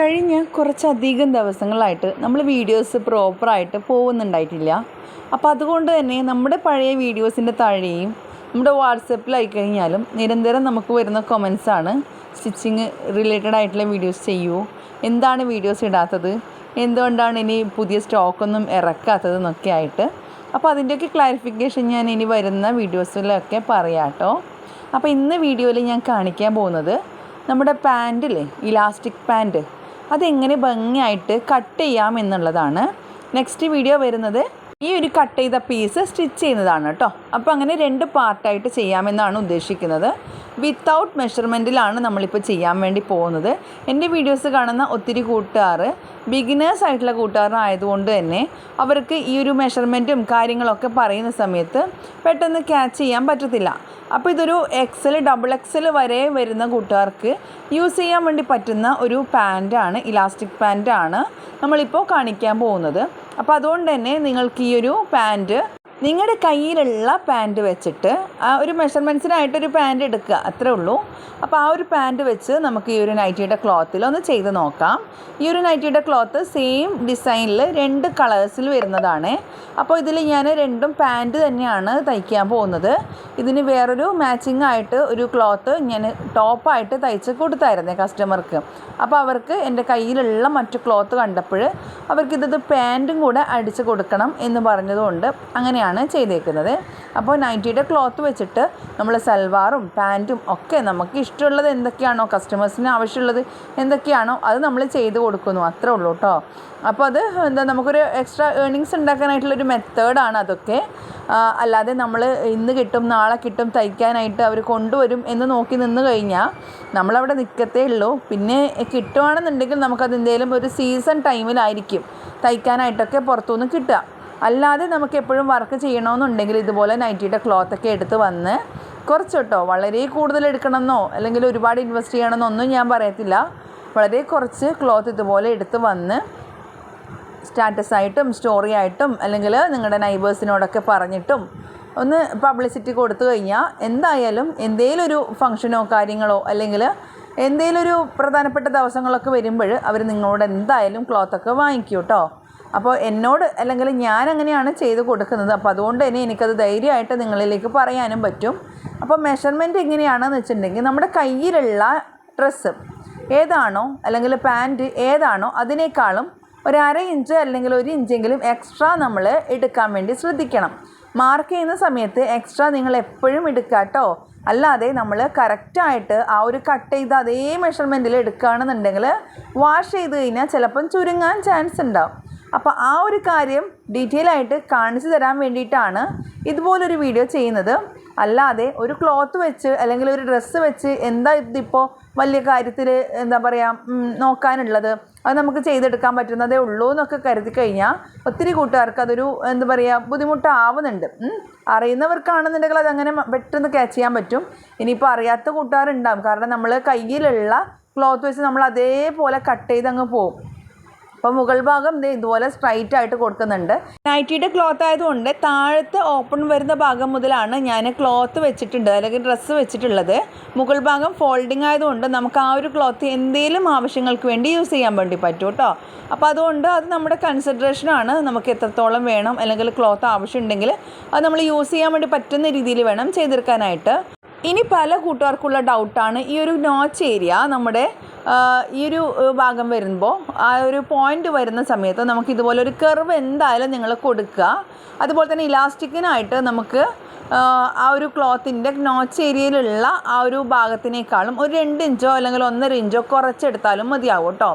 കഴിഞ്ഞ കുറച്ചധികം ദിവസങ്ങളായിട്ട് നമ്മൾ വീഡിയോസ് പ്രോപ്പറായിട്ട് പോകുന്നുണ്ടായിട്ടില്ല. അപ്പോൾ അതുകൊണ്ട് തന്നെ നമ്മുടെ പഴയ വീഡിയോസിന്റെ താഴെയും നമ്മുടെ വാട്സപ്പിലായി കഴിഞ്ഞാലും നിരന്തരം നമുക്ക് വരുന്ന കൊമൻസാണ് സ്റ്റിച്ചിങ് റിലേറ്റഡ് ആയിട്ടുള്ള വീഡിയോസ് ചെയ്യൂ. എന്താണ് വീഡിയോസ് ഇടാത്തത്? എന്തുകൊണ്ടാണ് ഇനി പുതിയ സ്റ്റോക്കൊന്നും ഇറക്കാത്തത് എന്നൊക്കെ ആയിട്ട്. അപ്പോൾ അതിന്റെയൊക്കെ ക്ലാരിഫിക്കേഷൻ ഞാൻ ഇനി വരുന്ന വീഡിയോസിലൊക്കെ പറയാം കേട്ടോ അപ്പോൾ ഇന്ന് വീഡിയോയിൽ ഞാൻ കാണിക്കാൻ പോകുന്നത് നമ്മുടെ പാന്റില്ലേ ഇലാസ്റ്റിക് പാന്റ് അതെങ്ങനെ ഭംഗിയായിട്ട് കട്ട് ചെയ്യാം എന്നുള്ളതാണ്. നെക്സ്റ്റ് വീഡിയോ വരുന്നത് ഈ ഒരു കട്ട് ചെയ്ത പീസ് സ്റ്റിച്ച് ചെയ്യുന്നതാണ് കേട്ടോ അപ്പോൾ അങ്ങനെ രണ്ട് പാർട്ടായിട്ട് ചെയ്യാമെന്നാണ് ഉദ്ദേശിക്കുന്നത്. വിത്തൗട്ട് മെഷർമെന്റിലാണ് നമ്മളിപ്പോൾ ചെയ്യാൻ വേണ്ടി പോകുന്നത്. എന്റെ വീഡിയോസ് കാണുന്ന ഒത്തിരി കൂട്ടുകാർ ബിഗിനേഴ്സ് ആയിട്ടുള്ള കൂട്ടുകാരായതുകൊണ്ട് തന്നെ അവർക്ക് ഈ ഒരു മെഷർമെന്റും കാര്യങ്ങളൊക്കെ പറയുന്ന സമയത്ത് പെട്ടെന്ന് ക്യാച്ച് ചെയ്യാൻ പറ്റത്തില്ല. അപ്പോൾ ഇതൊരു എക്സൽ ഡബിൾ എക്സൽ വരെ വരുന്ന കൂട്ടുകാർക്ക് യൂസ് ചെയ്യാൻ വേണ്ടി പറ്റുന്ന ഒരു പാന്റാണ് ഇലാസ്റ്റിക് പാന്റാണ് നമ്മളിപ്പോൾ കാണിക്കാൻ പോകുന്നത്. അപ്പോൾ അതുകൊണ്ട് തന്നെ നിങ്ങൾക്ക് ഈ ഒരു പാന്റ് നിങ്ങളുടെ കയ്യിലുള്ള പാന്റ് വെച്ചിട്ട് ആ ഒരു മെഷർമെന്റ്സിനായിട്ടൊരു പാന്റ് എടുക്കുക അത്രേ ഉള്ളൂ. അപ്പോൾ ആ ഒരു പാന്റ് വെച്ച് നമുക്ക് ഈ ഒരു നൈറ്റിയുടെ ക്ലോത്തിൽ ഒന്ന് ചെയ്ത് നോക്കാം. ഈ ഒരു നൈറ്റിയുടെ ക്ലോത്ത് സെയിം ഡിസൈനിൽ രണ്ട് കളേഴ്സിൽ വരുന്നതാണ്. അപ്പോൾ ഇതിൽ ഞാൻ രണ്ടും പാന്റ് തന്നെയാണ് തയ്ക്കാൻ പോകുന്നത്. ഇതിന് വേറൊരു മാച്ചിങ് ആയിട്ട് ഒരു ക്ലോത്ത് ഞാൻ ടോപ്പായിട്ട് തയ്ച്ച് കൊടുത്തായിരുന്നേ കസ്റ്റമർക്ക് അപ്പോൾ അവർക്ക് എന്റെ കയ്യിലുള്ള മറ്റു ക്ലോത്ത് കണ്ടപ്പോൾ അവർക്കിത് പാന്റും കൂടെ അടിച്ച് കൊടുക്കണം എന്ന് പറഞ്ഞതുകൊണ്ട് അങ്ങനെയാണ് ചെയ്തേക്കുന്നത്. അപ്പോൾ നൈറ്റിയുടെ ക്ലോത്ത് വെച്ചിട്ട് നമ്മൾ സൽവാറും പാന്റും ഒക്കെ നമുക്ക് ഇഷ്ടമുള്ളത് എന്തൊക്കെയാണോ കസ്റ്റമേഴ്സിന് ആവശ്യമുള്ളത് എന്തൊക്കെയാണോ അത് നമ്മൾ ചെയ്ത് കൊടുക്കുന്നു. അത്രേ ഉള്ളൂ കേട്ടോ അപ്പോൾ അത് എന്താ നമുക്കൊരു എക്സ്ട്രാ ഏണിങ്സ് ഉണ്ടാക്കാനായിട്ടുള്ളൊരു മെത്തേഡാണ് അതൊക്കെ. അല്ലാതെ നമ്മൾ ഇന്ന് കിട്ടും നാളെ കിട്ടും തയ്ക്കാനായിട്ട് അവർ കൊണ്ടുവരും എന്ന് നോക്കി നിന്ന് കഴിഞ്ഞാൽ നമ്മളവിടെ നിൽക്കത്തേ ഉള്ളൂ. പിന്നെ കിട്ടുവാണെന്നുണ്ടെങ്കിൽ നമുക്കത് എന്തെങ്കിലും ഒരു സീസൺ ടൈമിലായിരിക്കും തയ്ക്കാനായിട്ടൊക്കെ പുറത്തുനിന്ന് കിട്ടുക. അല്ലാതെ നമുക്ക് എപ്പോഴും വർക്ക് ചെയ്യണമെന്നുണ്ടെങ്കിൽ ഇതുപോലെ നൈറ്റിയുടെ ക്ലോത്തൊക്കെ എടുത്ത് വന്ന് കുറച്ച് കേട്ടോ വളരെ കൂടുതൽ എടുക്കണമെന്നോ അല്ലെങ്കിൽ ഒരുപാട് ഇൻവെസ്റ്റ് ചെയ്യണമെന്നൊന്നും ഞാൻ പറയത്തില്ല. വളരെ കുറച്ച് ക്ലോത്ത് ഇതുപോലെ എടുത്ത് വന്ന് സ്റ്റാറ്റസ് ആയിട്ടും സ്റ്റോറി ആയിട്ടും അല്ലെങ്കിൽ നിങ്ങളുടെ നൈബേഴ്സിനോടൊക്കെ പറഞ്ഞിട്ടും ഒന്ന് പബ്ലിസിറ്റി കൊടുത്തു കഴിഞ്ഞാൽ എന്തായാലും എന്തേലും ഒരു ഫങ്ഷനോ കാര്യങ്ങളോ അല്ലെങ്കിൽ എന്തേലും ഒരു പ്രധാനപ്പെട്ട ദിവസങ്ങളൊക്കെ വരുമ്പോൾ അവർ നിങ്ങളോട് എന്തായാലും ക്ലോത്തൊക്കെ വാങ്ങിക്കും കേട്ടോ അപ്പോൾ എന്നോട് അല്ലെങ്കിൽ ഞാൻ അങ്ങനെയാണ് ചെയ്ത് കൊടുക്കുന്നത്. അപ്പോൾ അതുകൊണ്ട് തന്നെ എനിക്കത് ധൈര്യമായിട്ട് നിങ്ങളിലേക്ക് പറയാനും പറ്റും. അപ്പോൾ മെഷർമെന്റ് എങ്ങനെയാണെന്ന് വെച്ചിട്ടുണ്ടെങ്കിൽ നമ്മുടെ കയ്യിലുള്ള ഡ്രസ്സ് ഏതാണോ അല്ലെങ്കിൽ പാന്റ് ഏതാണോ അതിനേക്കാളും ഒരു അര ഇഞ്ച് അല്ലെങ്കിൽ ഒരു ഇഞ്ചെങ്കിലും എക്സ്ട്രാ നമ്മൾ എടുക്കാൻ വേണ്ടി ശ്രദ്ധിക്കണം. മാർക്ക് ചെയ്യുന്ന സമയത്ത് എക്സ്ട്രാ നിങ്ങൾ എപ്പോഴും എടുക്കുക കേട്ടോ. അല്ലാതെ നമ്മൾ കറക്റ്റായിട്ട് ആ ഒരു കട്ട് ചെയ്ത് അതേ മെഷർമെന്റിൽ എടുക്കുകയാണെന്നുണ്ടെങ്കിൽ വാഷ് ചെയ്ത് കഴിഞ്ഞാൽ ചിലപ്പം ചുരുങ്ങാൻ ചാൻസ് ഉണ്ടാവും. അപ്പോൾ ആ ഒരു കാര്യം ഡീറ്റെയിൽ ആയിട്ട് കാണിച്ചു തരാൻ വേണ്ടിയിട്ടാണ് ഇതുപോലൊരു വീഡിയോ ചെയ്യുന്നത്. അല്ലാതെ ഒരു ക്ലോത്ത് വെച്ച് അല്ലെങ്കിൽ ഒരു ഡ്രസ്സ് വെച്ച് എന്താ ഇതിപ്പോൾ വലിയ കാര്യത്തിൽ എന്താ പറയുക നോക്കാനുള്ളത്? അത് നമുക്ക് ചെയ്തെടുക്കാൻ പറ്റുന്നതേ ഉള്ളൂ എന്നൊക്കെ കരുതി കഴിഞ്ഞാൽ ഒത്തിരി കൂട്ടുകാർക്ക് അതൊരു എന്താ പറയുക ബുദ്ധിമുട്ടാവുന്നുണ്ട്. അറിയുന്നവർക്കാണെന്നുണ്ടെങ്കിൽ അതങ്ങനെ പെട്ടെന്ന് ക്യാച്ച് ചെയ്യാൻ പറ്റും. ഇനിയിപ്പോൾ അറിയാത്ത കൂട്ടുകാരുണ്ടാവും. കാരണം നമ്മൾ കയ്യിലുള്ള ക്ലോത്ത് വെച്ച് നമ്മൾ അതേപോലെ കട്ട് ചെയ്ത് അങ്ങ് പോകും അപ്പോൾ മുകൾ ഭാഗം ഇതുപോലെ സ്ട്രൈറ്റ് ആയിട്ട് കൊടുക്കുന്നുണ്ട്. നൈറ്റിയുടെ ക്ലോത്ത് ആയതുകൊണ്ട് താഴത്ത് ഓപ്പൺ വരുന്ന ഭാഗം മുതലാണ് ഞാൻ ക്ലോത്ത് വെച്ചിട്ടുണ്ട് അല്ലെങ്കിൽ ഡ്രസ്സ് വെച്ചിട്ടുള്ളത്. മുകൾ ഭാഗം ഫോൾഡിങ് ആയതുകൊണ്ട് നമുക്ക് ആ ഒരു ക്ലോത്ത് എന്തെങ്കിലും ആവശ്യങ്ങൾക്ക് വേണ്ടി യൂസ് ചെയ്യാൻ വേണ്ടി പറ്റും കേട്ടോ അപ്പോൾ അതുകൊണ്ട് അത് നമ്മുടെ കൺസിഡറേഷനാണ് നമുക്ക് എത്രത്തോളം വേണം അല്ലെങ്കിൽ ക്ലോത്ത് ആവശ്യമുണ്ടെങ്കിൽ അത് നമ്മൾ യൂസ് ചെയ്യാൻ വേണ്ടി പറ്റുന്ന രീതിയിൽ വേണം ചെയ്തെടുക്കാനായിട്ട്. ഇനി പല കൂട്ടുകാർക്കുള്ള ഡൗട്ടാണ് ഈ ഒരു നോച്ച് ഏരിയ നമ്മുടെ ഈ ഒരു ഭാഗം വരുമ്പോൾ ആ ഒരു പോയിന്റ് വരുന്ന സമയത്ത് നമുക്ക് ഇതുപോലെ ഒരു കർവ് എന്തായാലും നിങ്ങൾ കൊടുക്കുക. അതുപോലെ തന്നെ ഇലാസ്റ്റിക്കിനായിട്ട് നമുക്ക് ആ, ഒരു ക്ലോത്തിന്റെ നോച്ച് ഏരിയയിലുള്ള ആ ഒരു ഭാഗത്തിനേക്കാളും ഒരു രണ്ട് ഇഞ്ചോ അല്ലെങ്കിൽ ഒന്നര ഇഞ്ചോ കുറച്ചെടുത്താലും മതിയാവും കേട്ടോ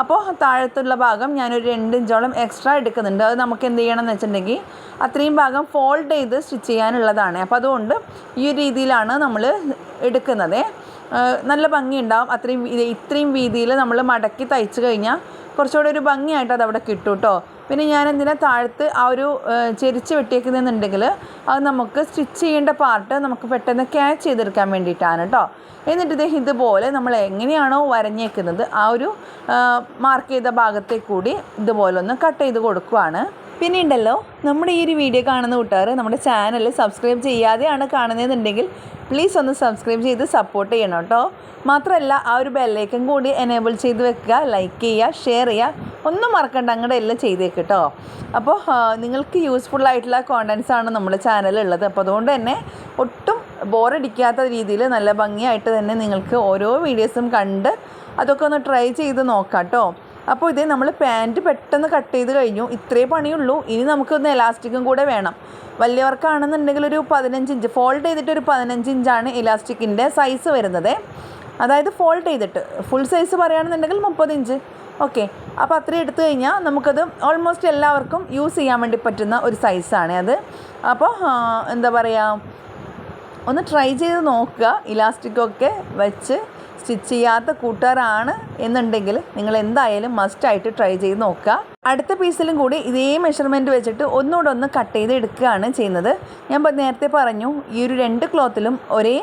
അപ്പോൾ താഴത്തുള്ള ഭാഗം ഞാനൊരു രണ്ട് ഇഞ്ചോളം എക്സ്ട്രാ എടുക്കുന്നുണ്ട്. അത് നമുക്ക് എന്ത് ചെയ്യണം എന്ന് വെച്ചിട്ടുണ്ടെങ്കിൽ അത്രയും ഭാഗം ഫോൾഡ് ചെയ്ത് സ്റ്റിച്ച് ചെയ്യാനുള്ളതാണ്. അപ്പോൾ അതുകൊണ്ട് ഈ ഒരു രീതിയിലാണ് നമ്മൾ എടുക്കുന്നത്. നല്ല ഭംഗിയുണ്ടാവും. അത്രയും ഇത്രയും വീതിയിൽ നമ്മൾ മടക്കി തയ്ച്ച് കഴിഞ്ഞാൽ കുറച്ചുകൂടെ ഒരു ഭംഗിയായിട്ട് അത് അവിടെ കിട്ടും കേട്ടോ പിന്നെ ഞാൻ ഇതിനെ താഴത്ത് ആ ഒരു ചെരിച്ച് വെട്ടിയേക്കുന്നതെന്നുണ്ടെങ്കിൽ അത് നമുക്ക് സ്റ്റിച്ച് ചെയ്യേണ്ട പാർട്ട് നമുക്ക് പെട്ടെന്ന് ക്യാച്ച് ചെയ്തെടുക്കാൻ വേണ്ടിയിട്ടാണ് കേട്ടോ എന്നിട്ട് ഇത് ഇതുപോലെ നമ്മൾ എങ്ങനെയാണോ വരഞ്ഞേക്കുന്നത് ആ ഒരു മാർക്ക് ചെയ്ത ഭാഗത്തെ കൂടി ഇതുപോലെ ഒന്ന് കട്ട് ചെയ്ത് കൊടുക്കുവാണ്. പിന്നെ ഉണ്ടല്ലോ നമ്മുടെ ഈ ഒരു വീഡിയോ കാണുന്ന കൂട്ടുകാർ നമ്മുടെ ചാനൽ സബ്സ്ക്രൈബ് ചെയ്യാതെയാണ് കാണുന്നതെന്നുണ്ടെങ്കിൽ പ്ലീസ് ഒന്ന് സബ്സ്ക്രൈബ് ചെയ്ത് സപ്പോർട്ട് ചെയ്യണം കേട്ടോ മാത്രമല്ല ആ ഒരു ബെല്ലൈക്കൻ കൂടി എനേബിൾ ചെയ്ത് വെക്കുക ലൈക്ക് ചെയ്യുക ഷെയർ ചെയ്യുക ഒന്നും മറക്കണ്ട അങ്ങോട്ട് എല്ലാം ചെയ്തേക്ക് കേട്ടോ അപ്പോൾ നിങ്ങൾക്ക് യൂസ്ഫുൾ ആയിട്ടുള്ള കോണ്ടൻസ് ആണ് നമ്മുടെ ചാനലുള്ളത് അപ്പോൾ അതുകൊണ്ട് തന്നെ ഒട്ടും ബോറടിക്കാത്ത രീതിയിൽ നല്ല ഭംഗിയായിട്ട് തന്നെ നിങ്ങൾക്ക് ഓരോ വീഡിയോസും കണ്ട് അതൊക്കെ ഒന്ന് ട്രൈ ചെയ്ത് നോക്കാം കേട്ടോ അപ്പോൾ ഇതേ നമ്മൾ പാന്റ് പെട്ടെന്ന് കട്ട് ചെയ്ത് കഴിഞ്ഞു. ഇത്രേ പണിയുള്ളൂ. ഇനി നമുക്കൊന്ന് എലാസ്റ്റിക്കും കൂടെ വേണം. വലിയവർക്കാണെന്നുണ്ടെങ്കിൽ ഒരു പതിനഞ്ച് ഇഞ്ച് ഫോൾഡ് ചെയ്തിട്ട് ഒരു പതിനഞ്ച് ഇഞ്ചാണ് ഇലാസ്റ്റിക്കിന്റെ സൈസ് വരുന്നത്. അതായത് ഫോൾഡ് ചെയ്തിട്ട്. ഫുൾ സൈസ് പറയുകയാണെന്നുണ്ടെങ്കിൽ മുപ്പത് ഇഞ്ച് ഓക്കെ അപ്പോൾ അത്രയും എടുത്തു കഴിഞ്ഞാൽ നമുക്കത് ഓൾമോസ്റ്റ് എല്ലാവർക്കും യൂസ് ചെയ്യാൻ വേണ്ടി പറ്റുന്ന ഒരു സൈസാണ് അത്. അപ്പോൾ എന്താ പറയുക ഒന്ന് ട്രൈ ചെയ്ത് നോക്കുക. ഇലാസ്റ്റിക്കൊക്കെ വെച്ച് സ്റ്റിച്ച് ചെയ്യാത്ത കൂട്ടുകാരാണ് എന്നുണ്ടെങ്കിൽ നിങ്ങൾ എന്തായാലും മസ്റ്റായിട്ട് ട്രൈ ചെയ്ത് നോക്കുക. അടുത്ത പീസിലും കൂടി ഇതേ മെഷർമെന്റ് വെച്ചിട്ട് ഒന്നുകൂടെ ഒന്ന് കട്ട് ചെയ്ത് എടുക്കുകയാണ് ചെയ്യുന്നത്. ഞാൻ നേരത്തെ പറഞ്ഞു ഈ ഒരു രണ്ട് ക്ലോത്തിലും ഒരേ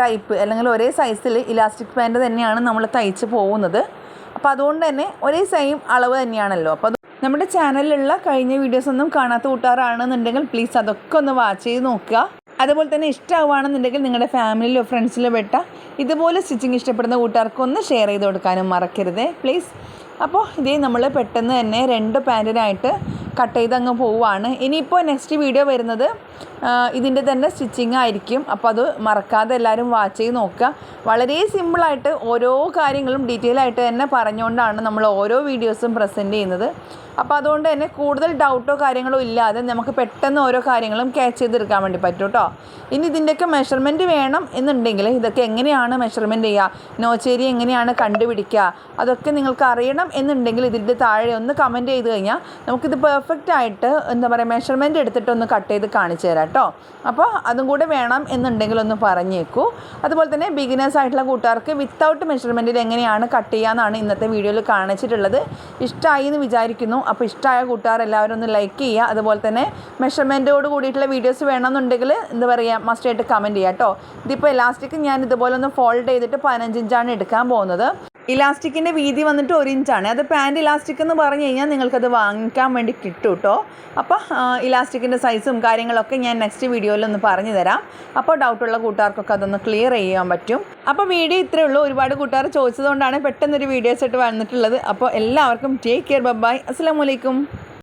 ടൈപ്പ് അല്ലെങ്കിൽ ഒരേ സൈസിൽ ഇലാസ്റ്റിക് പാന്റ് തന്നെയാണ് നമ്മൾ തയ്ച്ച് പോകുന്നത്. അപ്പോൾ അതുകൊണ്ട് തന്നെ ഒരേ സെയിം അളവ് തന്നെയാണല്ലോ. അപ്പോൾ നമ്മുടെ ചാനലിലുള്ള കഴിഞ്ഞ വീഡിയോസ് ഒന്നും കാണാത്ത കൂട്ടുകാരാണെന്നുണ്ടെങ്കിൽ പ്ലീസ് അതൊക്കെ ഒന്ന് വാച്ച് ചെയ്ത് നോക്കുക. അതുപോലെ തന്നെ ഇഷ്ടമാവുകയാണെന്നുണ്ടെങ്കിൽ നിങ്ങളുടെ ഫാമിലിയിലോ ഫ്രണ്ട്സിലോ പെട്ട ഇതുപോലെ സ്റ്റിച്ചിങ് ഇഷ്ടപ്പെടുന്ന കൂട്ടുകാർക്കൊന്ന് ഷെയർ ചെയ്ത് കൊടുക്കാനും മറക്കരുത്. പ്ലീസ് അപ്പോൾ ഇതേ നമ്മൾ പെട്ടെന്ന് തന്നെ രണ്ട് പാന്റിനായിട്ട് കട്ട് ചെയ്ത് അങ്ങ് പോവുകയാണ് ഇനിയിപ്പോൾ നെക്സ്റ്റ് വീഡിയോ വരുന്നത് ഇതിന്റെ തന്നെ സ്റ്റിച്ചിങ് ആയിരിക്കും. അപ്പോൾ അത് മറക്കാതെ എല്ലാവരും വാച്ച് ചെയ്ത് നോക്കുക. വളരെ സിമ്പിളായിട്ട് ഓരോ കാര്യങ്ങളും ഡീറ്റെയിൽ ആയിട്ട് തന്നെ പറഞ്ഞുകൊണ്ടാണ് നമ്മൾ ഓരോ വീഡിയോസും പ്രസന്റ് ചെയ്യുന്നത്. അപ്പോൾ അതുകൊണ്ട് തന്നെ കൂടുതൽ ഡൗട്ടോ കാര്യങ്ങളോ ഇല്ലാതെ നമുക്ക് പെട്ടെന്ന് ഓരോ കാര്യങ്ങളും ക്യാച്ച് ചെയ്തെടുക്കാൻ വേണ്ടി പറ്റും കേട്ടോ ഇനി ഇതിന്റെയൊക്കെ മെഷർമെന്റ് വേണം എന്നുണ്ടെങ്കിൽ ഇതൊക്കെ എങ്ങനെയാണ് മെഷർമെന്റ് ചെയ്യുക? നോച്ചേരി എങ്ങനെയാണ് കണ്ടുപിടിക്കുക? അതൊക്കെ നിങ്ങൾക്ക് അറിയണം എന്നുണ്ടെങ്കിൽ ഇതിന്റെ താഴെ ഒന്ന് കമന്റ് ചെയ്ത് കഴിഞ്ഞാൽ നമുക്കിത് പെർഫെക്റ്റ് ആയിട്ട് എന്താ പറയുക മെഷർമെന്റ് എടുത്തിട്ട് ഒന്ന് കട്ട് ചെയ്ത് കാണിച്ചു തരാം കേട്ടോ അപ്പോൾ അതും കൂടെ വേണം എന്നുണ്ടെങ്കിൽ ഒന്ന് പറഞ്ഞേക്കൂ. അതുപോലെ തന്നെ ബിഗിനേഴ്സ് ആയിട്ടുള്ള കൂട്ടുകാർക്ക് വിത്തൗട്ട് മെഷർമെന്റിൽ എങ്ങനെയാണ് കട്ട് ചെയ്യാമെന്നാണ് ഇന്നത്തെ വീഡിയോയിൽ കാണിച്ചിട്ടുള്ളത്. ഇഷ്ടമായി എന്ന് വിചാരിക്കുന്നു. അപ്പോൾ ഇഷ്ടമായ കൂട്ടുകാർ എല്ലാവരും ഒന്ന് ലൈക്ക് ചെയ്യുക. അതുപോലെ തന്നെ മെഷർമെന്റോട് കൂടിയിട്ടുള്ള വീഡിയോസ് വേണമെന്നുണ്ടെങ്കിൽ എന്താ പറയുക മസ്റ്റായിട്ട് കമന്റ് ചെയ്യാം കേട്ടോ ഇതിപ്പോൾ എലാസ്റ്റിക് ഞാൻ ഇതുപോലെ ഒന്ന് ഫോൾഡ് ചെയ്തിട്ട് പതിനഞ്ചിഞ്ചാണ് എടുക്കാൻ പോകുന്നത്. ഇലാസ്റ്റിക്കിന്റെ വീതി വന്നിട്ട് ഒരു ഇഞ്ചാണ്. അത് പാന്റ് ഇലാസ്റ്റിക് എന്ന് പറഞ്ഞു കഴിഞ്ഞാൽ നിങ്ങൾക്കത് വാങ്ങിക്കാൻ വേണ്ടി കിട്ടും കേട്ടോ അപ്പോൾ ഇലാസ്റ്റിക്കിന്റെ സൈസും കാര്യങ്ങളൊക്കെ ഞാൻ നെക്സ്റ്റ് വീഡിയോയിൽ ഒന്ന് പറഞ്ഞു തരാം. അപ്പോൾ ഡൗട്ടുള്ള കൂട്ടുകാർക്കൊക്കെ അതൊന്ന് ക്ലിയർ ചെയ്യാൻ പറ്റും. അപ്പോൾ വീഡിയോ ഇത്രയേ ഉള്ളൂ. ഒരുപാട് കൂട്ടുകാർ ചോദിച്ചതുകൊണ്ടാണ് പെട്ടെന്നൊരു വീഡിയോസ് ആയിട്ട് വന്നിട്ടുള്ളത്. അപ്പോൾ എല്ലാവർക്കും ടേക്ക് കെയർ. ബൈ അസ്സാം വലൈക്കും